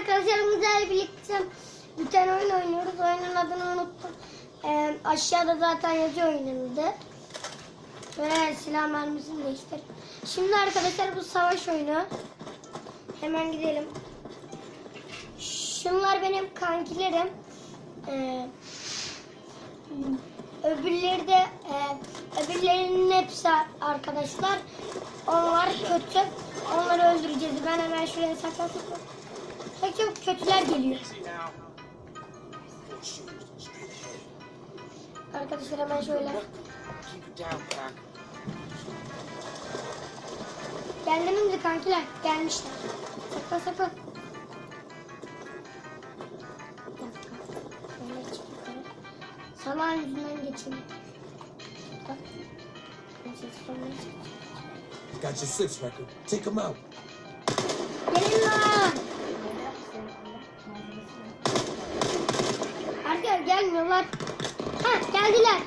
arkadaşlarımızla birlikte bir tane oyun oynuyoruz. Oyunun adını unuttum. Ee, aşağıda zaten yazıyor adı. Ve silah mermisini değiştir. Şimdi arkadaşlar bu savaş oyunu. Hemen gidelim. Şunlar benim kankilerim. Ee, öbürleri de e, öbürlerinin hepsi arkadaşlar. Onlar kötü. Onları öldüreceğiz. Ben hemen şuraya saklasın. Çok kötüler geliyor. Arkadaşlar hemen şöyle. Geldiniz mi kankiler? Gelmişler. Sakla sakla. Salağın yüzünden geçeyim. Bak. Got your six record. Take him out. Geldiler.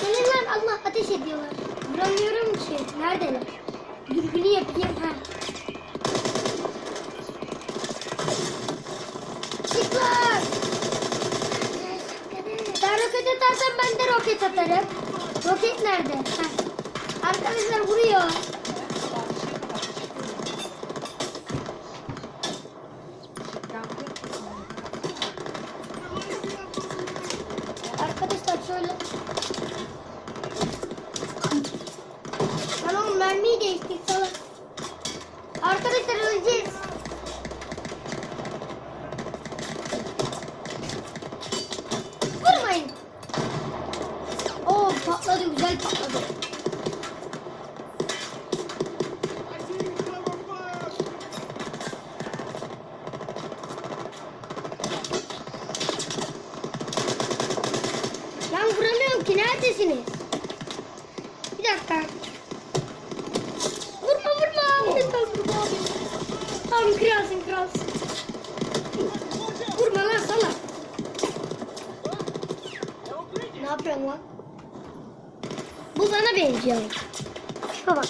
Gelin lan Allah ateş ediyorlar. Vuramıyorum ki. Neredeler? Dürbünü yapayım. Ha. Çık lan. Sen roket atarsan ben de roket atarım. Roket nerede? Ha. Arkadaşlar vuruyor. Arkadaşlar şöyle. Lan oğlum mermiyi değiştik salak. Arkadaşlar öleceğiz. Vurmayın. Oo patladı güzel patladı. Lan vuramıyorum ki neredesiniz? Bir dakika. Vurma vurma. Lütfen vurma abi. Tamam kralsın kralsın. Vurma lan salak. Ne yapıyorsun lan? Bu bana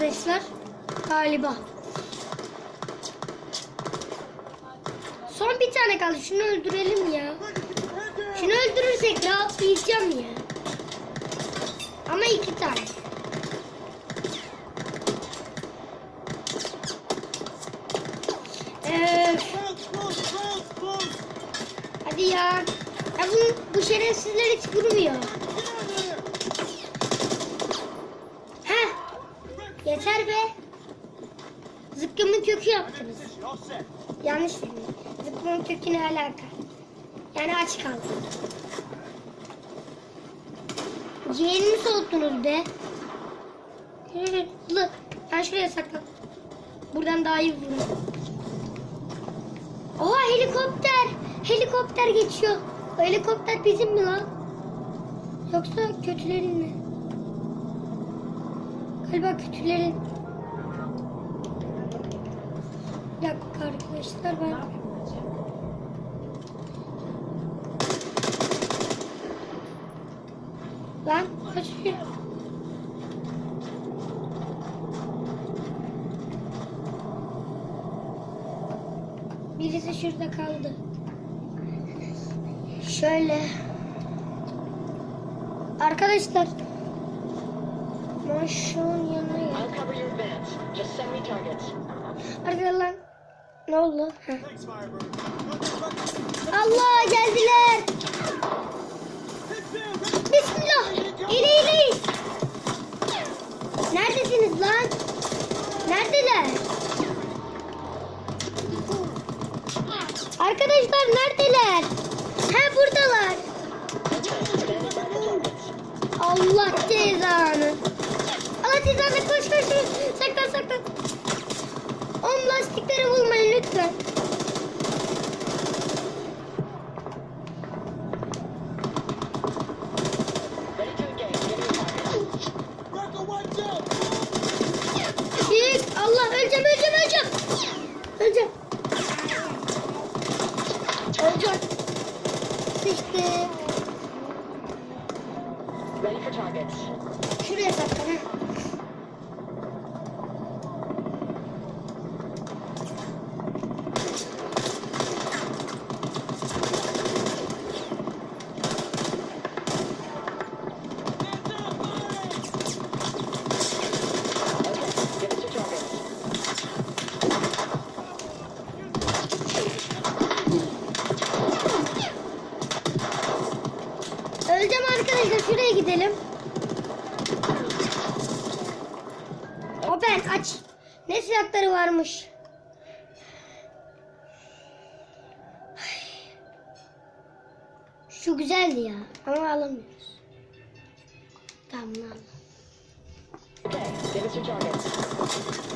arkadaşlar. Galiba. Son bir tane kaldı. Şunu öldürelim ya. Şunu öldürürsek rahatlayacağım ya. Ama iki tane. Ee, hadi ya. Ya bu, bu şerefsizler hiç vurmuyor. Get out there. Heh. Yeter be. Kökü yaptınız. Yanlış dedim. Zıkkımın kökü ne alaka? Yani aç kaldı. Ciğerini soğuttunuz be. Hızlı. Ben şuraya saklan. Buradan daha iyi vururum. Oha helikopter. Helikopter geçiyor. O helikopter bizim mi lan? Yoksa kötülerin mi? Galiba kötülerin. Bir dakika arkadaşlar ben... Lan kaçıyor. Birisi şurada kaldı. Şöyle. Arkadaşlar. Ben şu an yanına gel. I'll cover your advance. Just send me targets. Arkadaşlar lan. Ne oldu? Allah geldiler. Bismillah. İyi Neredesiniz lan? Neredeler? Arkadaşlar neredeler? Ha buradalar. Allah cezanı. Allah cezanı koş koş koş. Saklan saklan. 对。Tamam bunu alalım. Okay, give us your targets.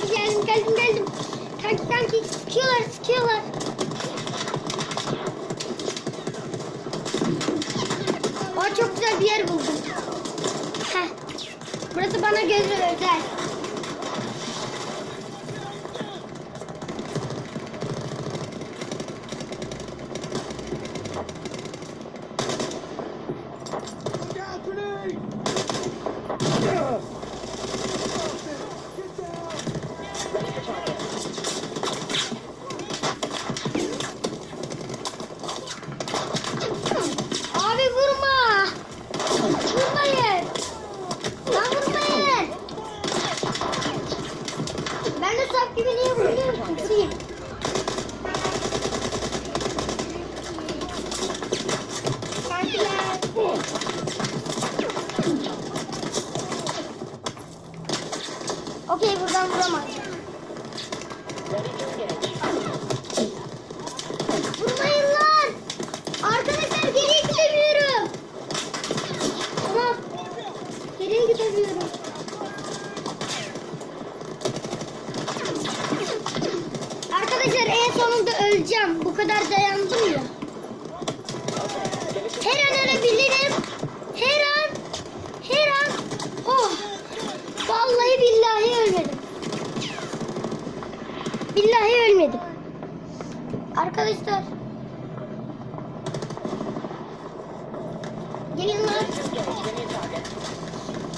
Kanki geldim geldim geldim. Kanki kanki sıkıyorlar sıkıyorlar. Aa çok güzel bir yer buldum. Heh. Burası bana göre özel.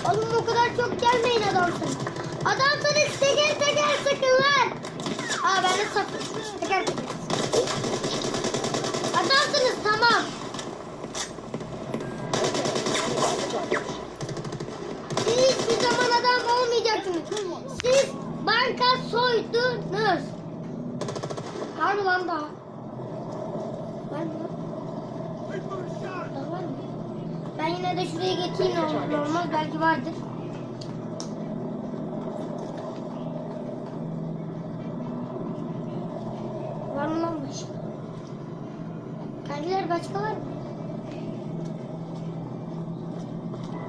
Oğlum o kadar çok gelmeyin adamsın. Adamsınız teker teker sıkın lan. Aa ben de sapım. Teker teker. Adamsınız tamam. Hiçbir zaman adam olmayacaksınız. Siz banka soydunuz. Mı lan daha? Var mı! Daha var mı? Yine de şuraya ne olmaz belki vardır. Var mı lan başka? Kendiler başka var mı?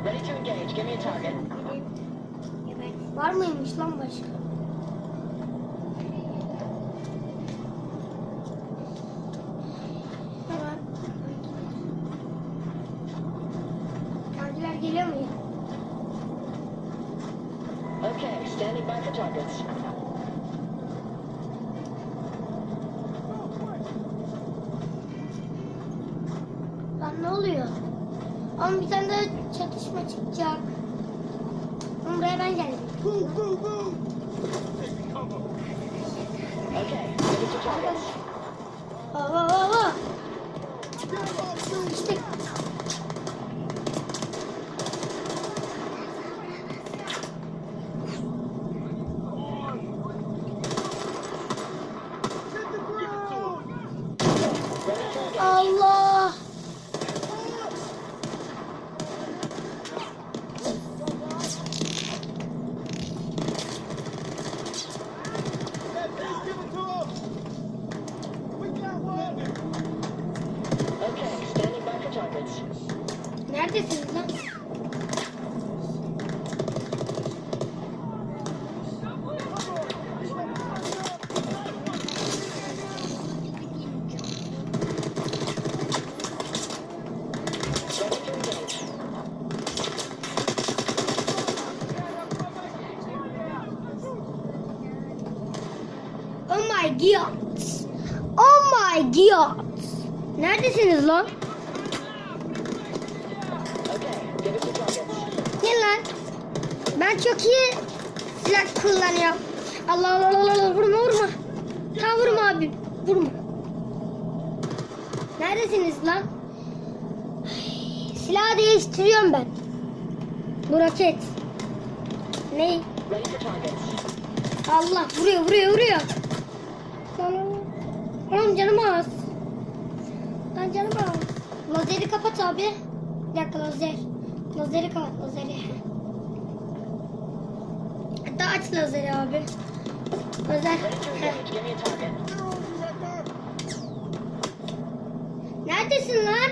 Ready to engage. Give me a target. Var mıymış lan başka? Hemen. Kendiler geliyor mu ya? Okay, targets. Lan ne oluyor? Oğlum bir tane daha çatışma çıkacak. Buraya ben geldim. Take me cover! Okay, your targets. Aa, aa, aa, aa. İşte. Hit the ground! Allah. Hey, please give it to him! We got one! Okay, standing by for targets. Neredesiniz lan? Ready to engage. Oh my god. Oh my god. Neredesiniz lan? Gel lan. Ben çok iyi silah kullanıyorum. Allah Allah Allah Allah vurma vurma. Tamam vurma abi. Vurma. Neredesiniz lan? Ay, Silahı değiştiriyorum ben. Bu roket. Ne? Allah vuruyor vuruyor vuruyor. Lan Oğlum canım az. Lan canım az. Lazeri kapat abi. Bir dakika lazer. Lazeri kapat lazeri. Hatta aç lazeri abi. Lazer. Neredesin lan?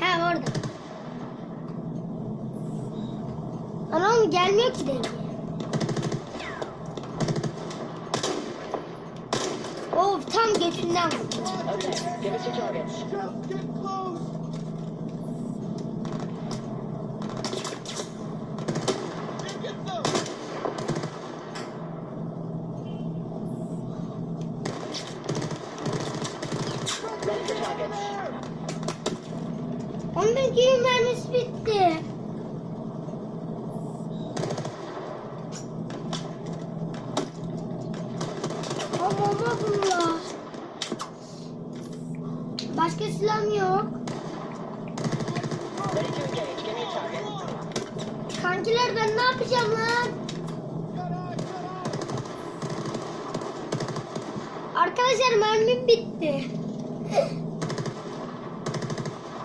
He orada. Anam gelmiyor ki deli. Of tam götünden vurdu. Okay, give us your targets. Just get close! Get, get some! Ready for targets. Onun gibi mermisi bitti. Ama bunlar. Başka silahım yok. Kankiler ben ne yapacağım lan? Arkadaşlar mermim bitti.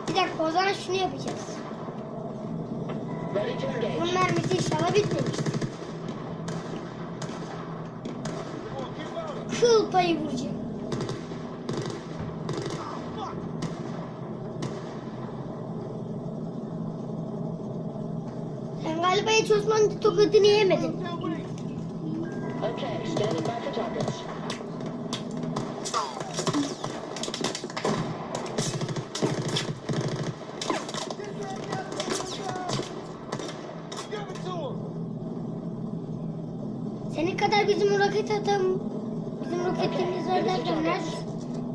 Bir dakika o zaman şunu yapacağız. Bunun mermisi inşallah bitmemiştir. Kıl payı vuracağım. Sen galiba hiç Osmanlı tokadını yemedin. Okay, standing by for targets. Senin kadar bizim roket atam, bizim roketimiz var derken?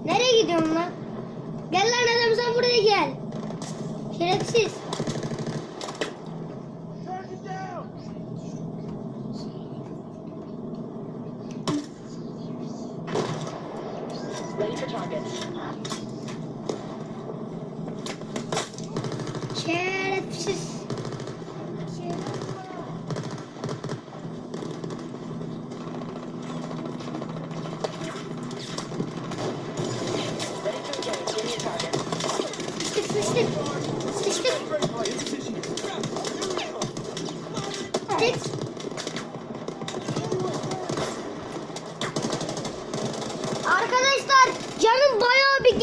Nereye gidiyorsun lan? Gel lan adam sen buraya gel. Şerefsiz. Ready for targets.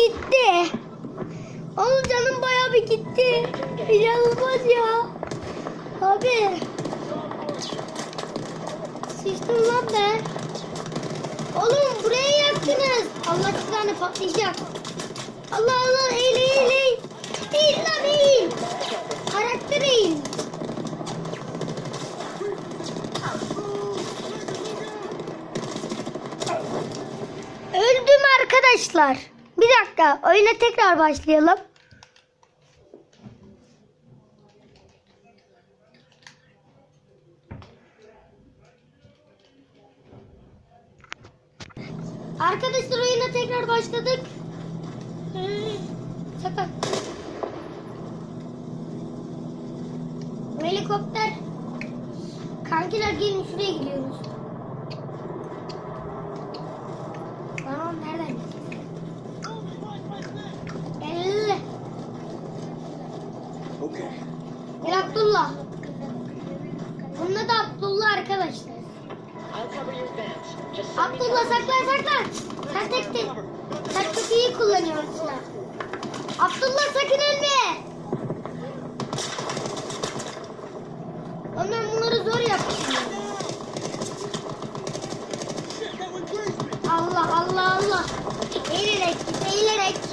Gitti. Oğlum canım bayağı bir gitti. İnanılmaz ya. Abi. Sıçtım lan ben. Oğlum buraya yaktınız. Allah sizlerine patlayacak. Allah Allah eğil eğil eğil. Eğil lan eğil. Karakter eğil. Öldüm arkadaşlar. Bir dakika oyuna tekrar başlayalım. Arkadaşlar oyuna tekrar başladık. Sakın. Helikopter. Kankiler gelin şuraya gidiyoruz. Tamam nereden? Gel. Okay. Gel Abdullah. Bunun adı Abdullah arkadaşlar. I'll cover your advance. Just send me Abdullah saklan saklan. Sen tek tek. Sen çok iyi kullanıyorsun. Abdullah sakın ölme. Ben bunları zor me. Allah Allah Allah. Eğilerek git eğilerek.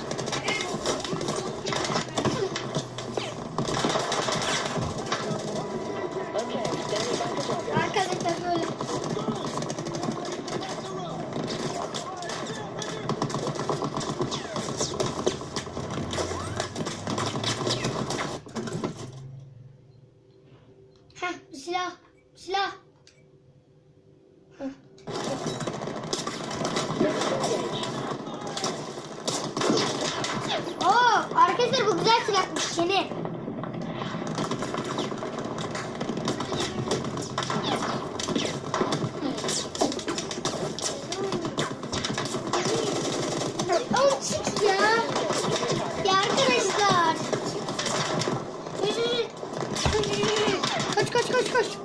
Koş koş koş.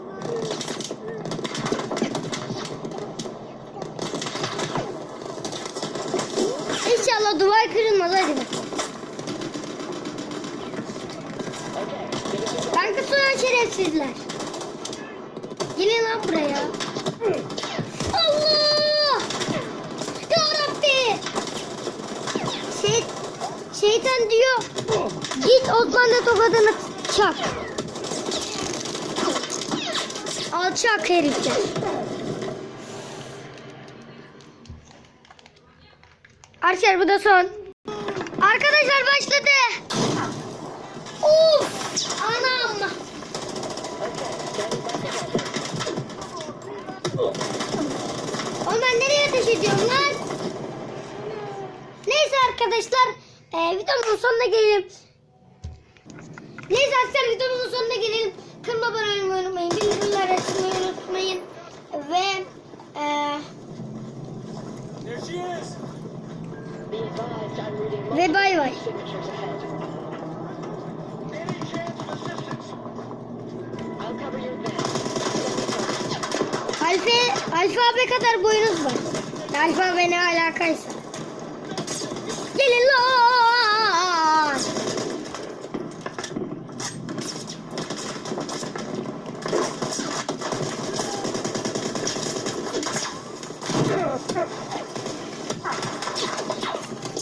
İnşallah duvar kırılmaz hadi bak. Kanka soyan şerefsizler. Gelin lan buraya. Allah! Ya Rabbi! Şey, şeytan diyor. Git Osmanlı tokadını çak. Alçak herifler. Arkadaşlar bu da son. Arkadaşlar başladı. Uf! Anam! Oğlum ben nereye ateş ediyorum lan? Neyse arkadaşlar e, videomuzun sonuna gelelim. Neyse arkadaşlar videomuzun sonuna gelelim. Kanalıma abone olmayı unutmayın. Bildirimleri açmayı unutmayın. Ve e, ve bay bay. target. Alfa, alfabe kadar boyunuz var. Alfabe ne alakaysa.